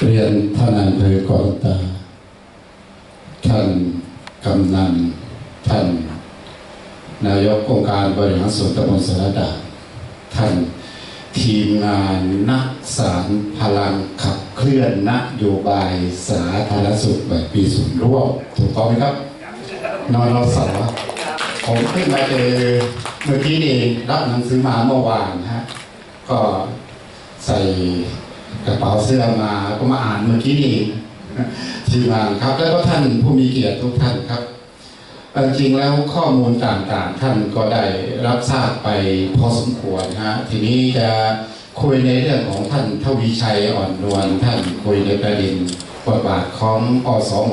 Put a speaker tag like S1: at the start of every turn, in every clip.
S1: เรียนท่านอำเภอกอนตา ท่านกำนัน ท่าน นายกองค์การบริหารส่วนตำบลสารดา ท่านทีมงานนักสารพลังขับเคลื่อนนโยบายสาธารณสุขแบบปีศูนย์ร่วมถูกต้องไหมครับ นอนรอสอผมเพิ่งมาเจอเมื่อกี้นี่เองรับหนังสือมาเมื่อวานฮะ ก็ใส่ กระเป๋าเสื้อมาก็มาอ่านเมื่อกี้นี่ทีมงานครับ แล้วก็ท่านผู้มีเกียรติทุกท่านครับจริงแล้วข้อมูลต่างๆ ท่านก็ได้รับทราบไปพอสมควรฮะทีนี้จะคุยในเรื่องของท่านทวีชัยอ่อนนวลท่านคุยในประเด็นบทบาทของอสม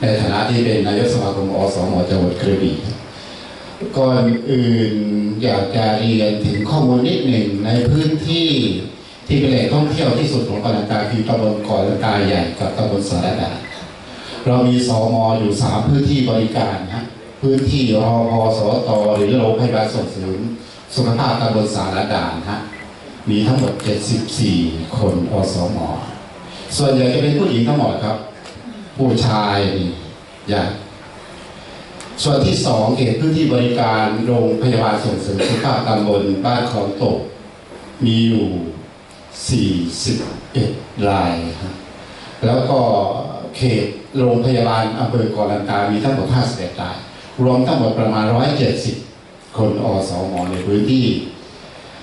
S1: ในฐานะที่เป็นนายกสมาคมอสมจังหวัดกระบี่ก่อนอื่นอยากจะเรียนถึงข้อมูลนิดหนึ่งในพื้นที่ ที่เป็นแหล่งท่องเที่ยวที่สุดของกาญจนาคือตำบลก่อนตาใหญ่กับตำบลสารดาเรามีสอมอยู่สามพื้นที่บริการฮะพื้นที่รอพอสตหรือโรงพยาบาลส่งเสริมสุขภาพตำบลสารดาฮะมีทั้งหมด 74 คนอสมส่วนใหญ่จะเป็นผู้หญิงทั้งหมดครับ ผู้ชายนี่อย่างส่วนที่สองเขตพื้นที่บริการโรงพยาบาลส่งเสริมสุขภาพตำบลบ้านคลองตก มีอยู่ 41รายครับแล้วก็เขตโรงพยาบาลอำเภอกอลันตามีทั้งหมด51ราย รวมทั้งหมดประมาณ 170 คนอสมในพื้นที่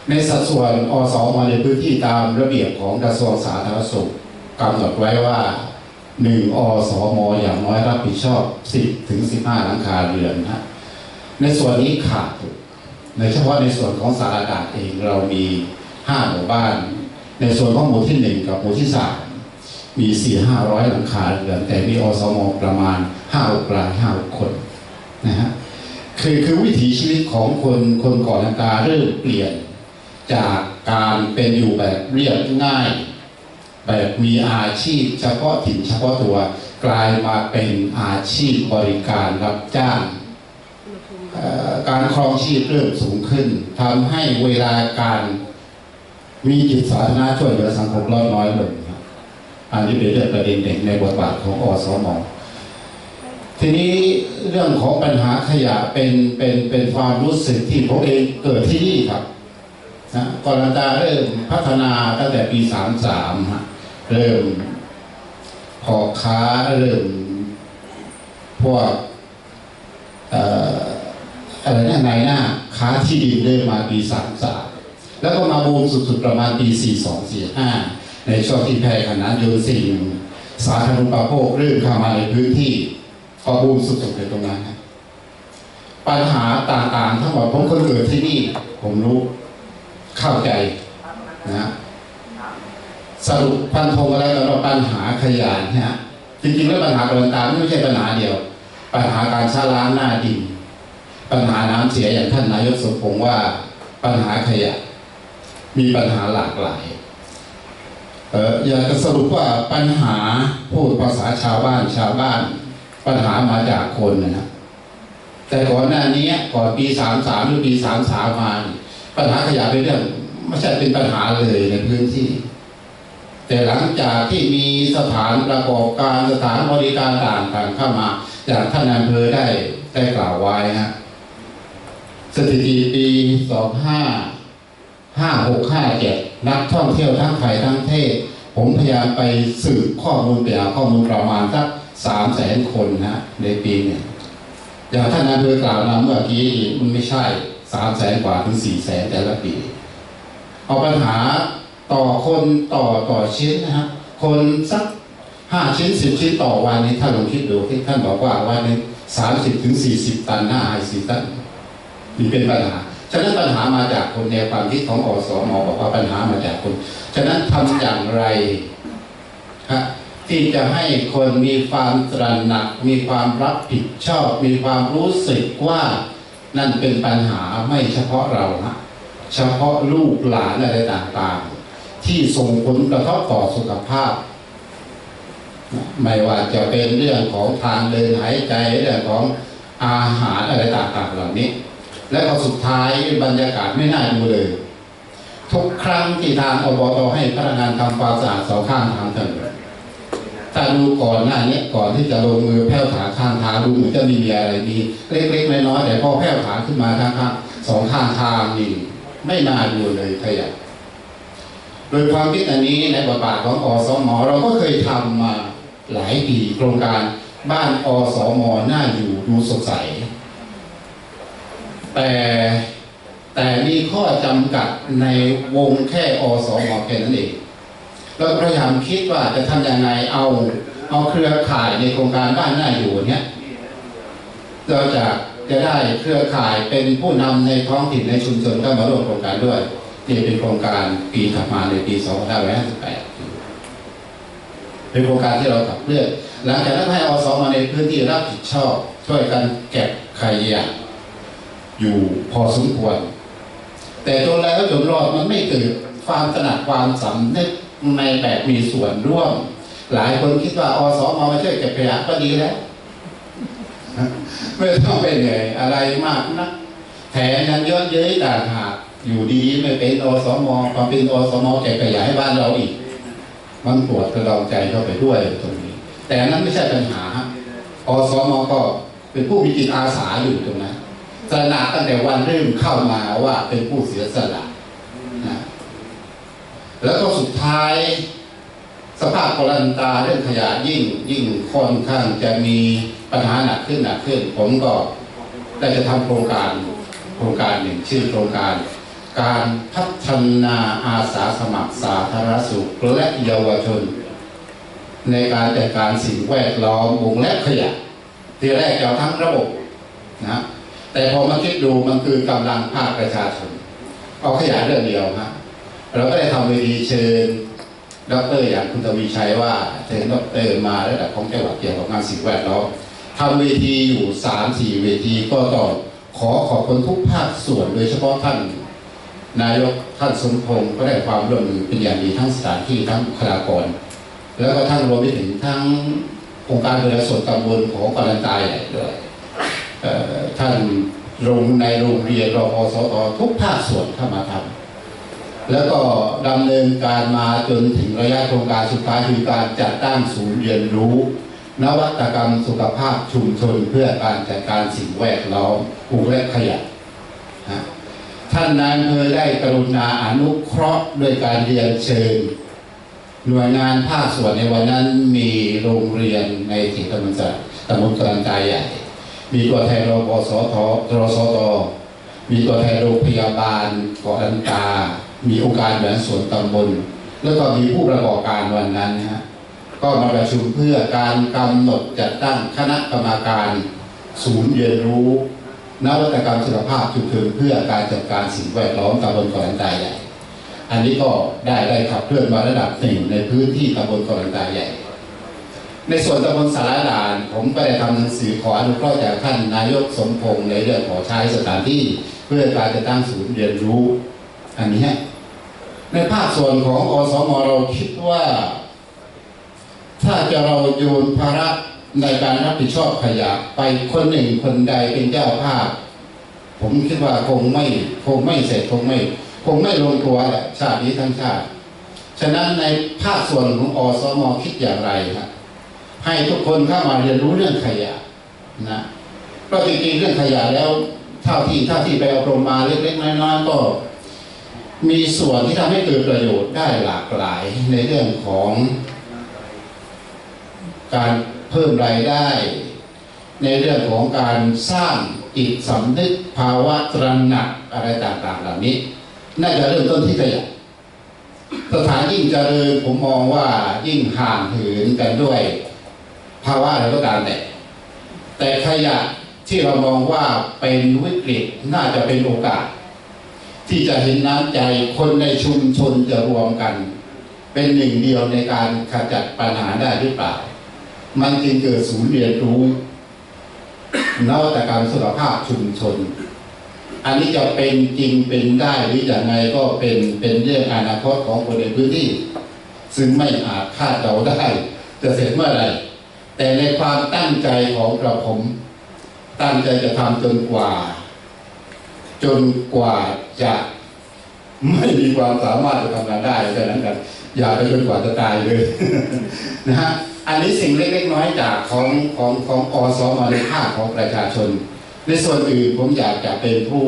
S1: ในสัดส่วนอสมในพื้นที่ตามระเบียบของกระทรวงสาธารณสุขกำหนดไว้ว่าหนึ่งอสมอย่างน้อยรับผิดชอบ 10 ถึง 15 หลังคาเรือนนะในส่วนนี้ขาดอยู่ในเฉพาะในส่วนของสารดาษเองเรามี 5 หมู่บ้าน ในส่วนของหมู่ที่1กับหมู่ที่3มี4 500หลังคาเรือนแต่มีอสมประมาณ5 6ราย5 6คนนะฮะคือคือวิถีชีวิตของคนคนก่อนลังกาเริ่มเปลี่ยนจากการเป็นอยู่แบบเรียบง่าย แบบมีอาชีพเฉพาะถิ่นเฉพาะตัว กลายมาเป็นอาชีพบริการรับจ้างการครองชีพเริ่มสูงขึ้นทำให้เวลาการ มีจิตสาธารณะช่วยเหลือสังคมลดน้อยลงครับอันนี้เป็นเรื่องประเด็นเด่นในบทบาทของอสมทีนี้เรื่องของปัญหาขยะเป็นเป็นเป็นความรู้สึกที่ผมเองเกิดที่นี่ครับนะกรตาเริ่มพัฒนาตั้งแต่ปี33ฮะเริ่มพอค้าเริ่มพวกอออะไรนะนายหน้าค้าที่ดินเริ่มมาปีสามสาม แล้วก็มาบูมสุดๆประมาณปีสี่สองสี่ห้าในช่วงที่แพร่ขนานโยนสิ่งสาธารณูปโภคเริ่มเข้ามาในพื้นที่พอบูมสุดๆเลยตรงนั้นปัญหาต่างๆทั้งหมดผมคนเกิดที่นี่ ผมรู้เข้าใจนะสรุปพันธงอะไรกันว่าปัญหาขยะเนี่ยจริงๆแล้วปัญหากรตามไม่ใช่ปัญหาเดียว ปัญหาการชะล้างหน้าดิน ปัญหาน้ำเสียอย่างท่านนายกสมพงษ์ว่าปัญหาขยะ มีปัญหาหลากหลายเอ่ออยากจะสรุปว่าปัญหาพูดภาษาชาวบ้านชาวบ้าน ปัญหามาจากคนนะครับแต่ก่อนหน้านี้ก่อนปีสามสามหรือปีสามสามมาปัญหาขยะเป็นเรื่องไม่ใช่เป็นปัญหาเลยในพื้นที่ แต่หลังจากที่มีสถานประกอบการสถานบริการต่างๆเข้ามาจากท่านนายอำเภอได้ได้กล่าวไว้ฮะสถิติปีสองห้า ห้าหกห้าเจ็ดนักท่องเที่ยวทั้งไทยทั้งเทศ ผมพยายามไปสืบข้อมูลไปหาข้อมูลประมาณสักสามแสนคนนะในปีเนี่ยอย่างท่านนายอำเภอกล่าวมาเมื่อกี้มันไม่ใช่สามแสนกว่าถึงสี่แสนแต่ละปี เอาปัญหาต่อคนต่อต่อชิ้นนะครับคนสักห้าชิ้นสิบชิ้นต่อวันนี้ท่านลองคิดดูที่ท่านบอกว่าวันหนึงสามสิบถึงสี่สิบตันหน้าไอซีตันนี่เป็นปัญหา ฉะนั้นปัญหามาจากคนในความคิดของอสมอบอกว่าปัญหามาจากคน ฉะนั้นทำอย่างไรฮะที่จะให้คนมีความตระหนัก มีความรับผิดชอบ มีความรู้สึกว่านั่นเป็นปัญหาไม่เฉพาะเราฮะเฉพาะลูกหลานอะไรต่างๆ ที่ส่งผลกระทบต่อสุขภาพ ไม่ว่าจะเป็นเรื่องของทางเดินหายใจเรื่องของอาหารอะไรต่างๆเหล่านี้ และก็สุดท้ายบรรยากาศไม่น่าดูเลย ทุกครั้งที่ทางอบตให้พนักงานทำความสะอาดสองข้างทางถนนถ้าดูก่อนหน้านี้ก่อนที่จะลงมือแผ่วถาข้างทางดูเหมือนจะมีอะไรดีเล็กๆน้อยๆแต่พอแผ่วถาขึ้นมาทางข้างสองข้างทางนี่ไม่น่าดูเลยขยะโดยความคิดอันนี้ในบทบาทของอสมเราก็เคยทำมาหลายปีโครงการบ้านอสมน่าอยู่ดูสดใส แต่แต่มีข้อจำกัดในวงแค่อสมแค่นั้นเองเราพยายามคิดว่าจะทำยังไงเอาเอาเครือข่ายในโครงการบ้านหน่าอยู่เนี้ยเราจะจะได้เครือข่ายเป็นผู้นำในท้องถิ่นในชุมชนเข้ามาร่วมโครงการด้วยนี่เป็นโครงการปีถัดมาในปี 2558 เป็นโครงการที่เราขับเคลื่อนหลังจากนั้นให้อสมาในพื้นที่รับผิดชอบช่วยกันเก็บขยะ อยู่พอสมควร แต่จนแล้วจนรอดมันไม่เกิดความตระหนักความสำนึกในแบบมีส่วนร่วม หลายคนคิดว่าอสมมาช่วยเก็บขยะก็ดีแล้วไม่ต้องไปเหนื่อยอะไรมากนะแถมยังเยอะเย้ยต่าหาอยู่ดีๆไม่เป็นอสมความเป็นอสมเก็บขยะให้บ้านเราอีก มันปวดกระเราใจเข้าไปด้วยตรงนี้ แต่นั้นไม่ใช่ปัญหาอสมก็เป็นผู้มีจิตอาสาอยู่ตรงนั้น ตระหนักตั้งแต่วันเริ่มเข้ามาว่าเป็นผู้เสียสละนะแล้วก็สุดท้าย สภาพกรันตาเรื่องขยะยิ่งยิ่งค่อนข้างจะมีปัญหาหนักขึ้นหนักขึ้น ผมก็ได้จะทำโครงการโครงการหนึ่งชื่อโครงการ การพัฒนาอาสาสมัครสาธารณสุขและเยาวชน ในการจัดการสิ่งแวดล้อมวงและขยะทีแรกจะเอาทั้งระบบนะ แต่พอมาคิดดูมันคือกำลังภาคประชาชนเอาขยะเรื่องเดียวฮะเราก็ได้ทำเวทีเชิญดอกเตอรอย่างคุณทวีชัยว่าเชิญดอกเตอรมาระดับของจังหวัดเกี่ยวกับงานสิ่งแวดล้อมทำเวทีอยู่สามสี่เวทีก็ต้องขอขอบคุณทุกภาคส่วน โดยเฉพาะท่าน นายกท่านสมพงศ์ก็ได้ความร่วมมือเป็นอย่างดีทั้งสถานที่ทั้งบุคลากร แล้วก็ทั้งรวมไปถึงทั้งองค์การบริหารส่วนตำบลของกาลันตายใหญ่ด้วย ท่านโรงในโรงเรียนรพสตทุกภาคส่วนเข้ามาทำแล้วก็ดำเนินการมาจนถึงระยะโครงการสุดท้ายคือการจัดตั้งศูนย์เรียนรู้ นวัตกรรมสุขภาพชุมชนเพื่อการจัดการสิ่งแวดล้อมปูและขยะท่านนายอำเภอได้กรุณาอนุเคราะห์ด้วยการเรียนเชิญ หน่วยงานภาคส่วนในวันนั้นมีโรงเรียนในเขตตำบลสะตำบลกลางใจใหญ่ มีตัวแทนรปสทรสตมีตัวแทนโรงพยาบาลเกาะลันตามีองค์การบริหารส่วนตำบล แล้วก็มีผู้ประกอบการวันนั้นนะฮะก็มาประชุมเพื่อการกำหนดจัดตั้งคณะกรรมการ ศูนย์เรียนรู้นวัตกรรมสุขภาพชุมชนเพื่อการจัดการสิ่งแวดล้อมตำบลเกาะลันตาใหญ่อันนี้ก็ได้ได้ขับเคลื่อนมาระดับหนึ่งในพื้นที่ตำบลเกาะลันตาใหญ่ ในส่วนตำบลสารดาน ผมก็ได้ทำหนังสือขออนุเคราะห์จากท่านนายกสมพงษ์ในเรื่องขอใช้สถานที่ เพื่อการจะตั้งศูนย์เรียนรู้ อันนี้ในภาคส่วนของอสมเราคิดว่า ถ้าจะเราโยนภาระในการรับผิดชอบขยะไปคนหนึ่งคนใดเป็นเจ้าภาพ ผมคิดว่าคงไม่คงไม่เสร็จคงไม่คงไม่ลงตัวแหละชาตินี้ทั้งชาติ ฉะนั้นในภาคส่วนของอสมคิดอย่างไรครับ ให้ทุกคนเข้ามาเรียนรู้เรื่องขยะนะเพราะจริงๆเรื่องขยะแล้วเท่าที่เท่าที่ไปอบรมมาเล็กๆน้อยๆก็ มีส่วนที่ทำให้เกิดประโยชน์ได้หลากหลายในเรื่องของการเพิ่มรายได้ ในเรื่องของการสร้างจิตสำนึกภาวะตระหนักอะไรต่างๆเหล่านี้ น่าจะเริ่มต้นที่ขยะสถานยิ่งเจริญผมมองว่ายิ่งห่างเหินกันด้วย ภาวะอะไรก็ตามแต่ แต่ขยะที่เรามองว่าเป็นวิกฤตน่าจะเป็นโอกาส ที่จะเห็นน้ำใจคนในชุมชนจะรวมกัน เป็นหนึ่งเดียวในการขจัดปัญหาได้หรือเปล่า มันจึงเกิดศูนย์เรียนรู้นวัตกรรมสุขภาพชุมชน อันนี้จะเป็นจริงเป็นได้หรืออย่างไรก็เป็นเป็นเรื่องอนาคตของคนในพื้นที่ ซึ่งไม่อาจคาดเดาได้ จะเสร็จเมื่อไหร่ แต่ในความตั้งใจของกระผม ตั้งใจจะทำจนกว่า จนกว่าจะไม่มีความสามารถจะทำงานได้แค่นั้นกันอย่าไปจนกว่าจะตายเลยนะฮะอันนี้สิ่งเล็กๆน้อยจากของของของอสมาในภาคของประชาชน ในส่วนอื่นผมอยากจะเป็นผู้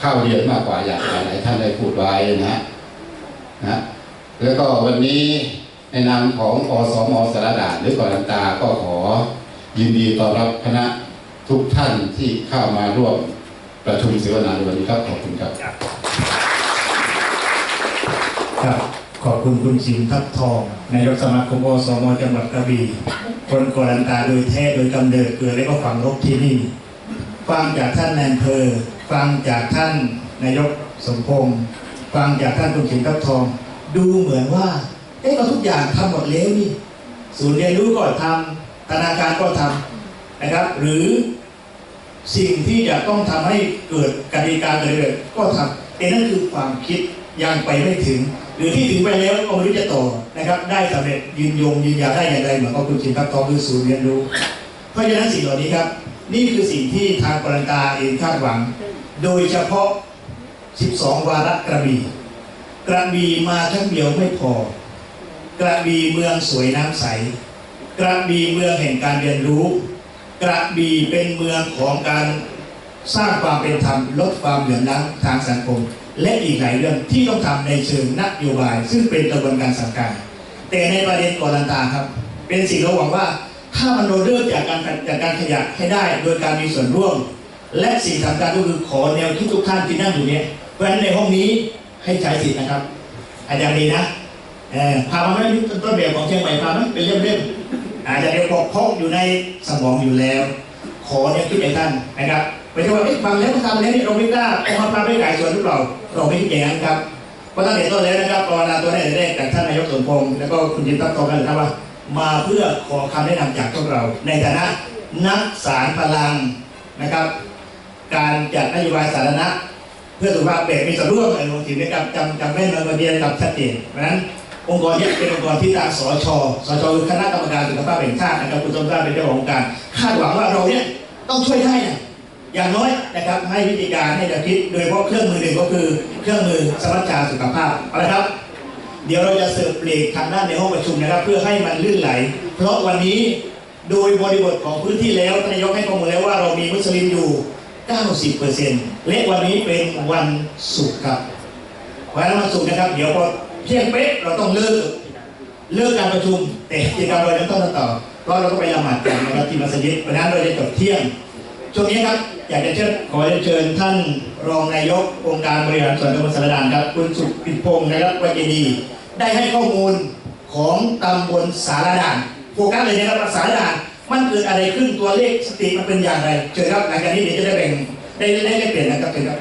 S1: เข้าเรียนมากกว่าอยางหลายท่านได้พูดไว้นะนะแล้วก็วันนี้ ในนามของอสมสารดาษหรือกอลันตาก็ขอยินดีต้อนรับคณะทุกท่านที่เข้ามาร่วมประชุมเสวนาในวันนี้ครับขอบคุณครับ
S2: ครับ ขอบคุณคุณชิมทับทองนายกสมาคมอสมจังหวัดกระบี่คนโกรันตาโดยแท้โดยกำเนิดเกิดและก็ฝังรบที่นี่ฟังจากท่านนายอำเภอฟังจากท่านนายกสมพงษ์ฟังจากท่านคุณชิมทับทอง ดูเหมือนว่า เอ๊ะก็ทุกอย่างทำหมดแล้วนี่ศูนย์เรียนรู้ก็ทำธนาคารก็ทำนะครับ หรือสิ่งที่จะต้องทำให้เกิดกติกาเกิดเลยก็ทำแต่นั่นคือความคิดยังไปไม่ถึง หรือที่ถึงไปแล้วก็ไม่รู้จะต่อนะครับ ได้สำเร็จยืนยงยืนยาวได้อย่างไรเหมือนกับคุณชินทัพทองคือศูนย์เรียนรู้ เพราะฉะนั้นสิ่งเหล่านี้ครับ นี่คือสิ่งที่ทางกรันตาเองคาดหวัง โดยเฉพาะ 12 วาระกระบี่กระบี่มาครั้งเดียวไม่พอ กระบี่เมืองสวยน้ำใส กระบี่เมืองแห่งการเรียนรู้ กระบี่เป็นเมืองของการสร้างความเป็นธรรมลดความเหลื่อมล้ำทางสังคม และอีกหลายเรื่องที่ต้องทำในเชิงนโยบาย ซึ่งเป็นกระบวนการสั่งการแต่ในประเด็นกอลันตาครับ เป็นสิ่งเราหวังว่าถ้ามันโดนเริ่มจากการจากการขยับให้ได้ โดยการมีส่วนร่วม และสิ่งสำคัญก็คือขอแนวคิดทุกท่านที่นั่งอยู่เนี่ยเพราะฉะนั้นในห้องนี้ให้ใช้สิทธิ์นะครับ อาจารย์ดีนะ พามาไหมต้นแบบของเชียงใหม่พาไหมเป็นเล่มๆอาจจะเรียกบอกพกอยู่ในสมองอยู่แล้ว ขอเนี่ยคิดอย่างท่านนะครับไม่ใช่ว่าเอ๊ะฟังแล้วก็ทำแล้วนี่เราไม่กล้าเอามาทำไม่ขายส่วนหรือเปล่าเราไม่คิดอย่างนั้นครับเพราะตั้งแต่ต้นแล้วนะครับปรนาตัวแรกแรกจากท่านนายกสมพงศ์แล้วก็คุณจินตั้งตรงกันนะครับว่า มาเพื่อขอคำแนะนำจากพวกเรา ในฐานะนักสารพลังนะครับ การจัดนโยบายสาธารณะ เพื่อสุขภาพเด็กมีส่วนร่วมในโรงถิ่นนะครับจำจำแม่นมาวันเดียวกับชัดเจนเพราะฉะนั้น องค์กรนี้เป็นองค์กรที่ทางสชสชคือคณะกรรมการสุขภาพแห่งชาตินะครับคุณสมชาติเป็นเจ้าของการคาดหวังว่าเราเนี่ยต้องช่วยได้นะอย่างน้อยนะครับให้วิธีการให้แนวคิดโดยเฉพาะเครื่องมือหนึ่งก็คือเครื่องมือสมัชชาสุขภาพเอาละครับ เดี๋ยวเราจะเสิร์ฟเบรกทางด้านในห้องประชุมนะครับ เพื่อให้มันลื่นไหล เพราะวันนี้โดยบริบทของพื้นที่แล้วนายกให้ข้อมูลแล้วว่าเรามีมุสลิมอยู่ 90%และวันนี้เป็นวันศุกร์ครับวันวันศุกร์นะครับ เดี๋ยวพอ เที่ยงเป๊ะเราต้องเลิกเลิกการประชุม แต่กิจกรรมเรายังต้องต่อเพราะเราก็ไปละหมาดกันนะครับที่มัสยิดเพราะนั้นเราจะจบเที่ยงช่วงนี้ครับอยากจะเชิญขอเชิญท่านรองนายกองค์การบริหารส่วนตำบลสารดานครับคุณสุพิพงศ์นะครับวัจเดีได้ให้ข้อมูลของตำบลสารดานโฟกัสเลยนะครับสารดานมันเกิดอะไรขึ้นตัวเลขสติมันเป็นอย่างไรเชิญครับหลังจากนี้เดี๋ยวจะได้แบ่งได้ได้ได้เปลี่ยนนะครับเชิญครับ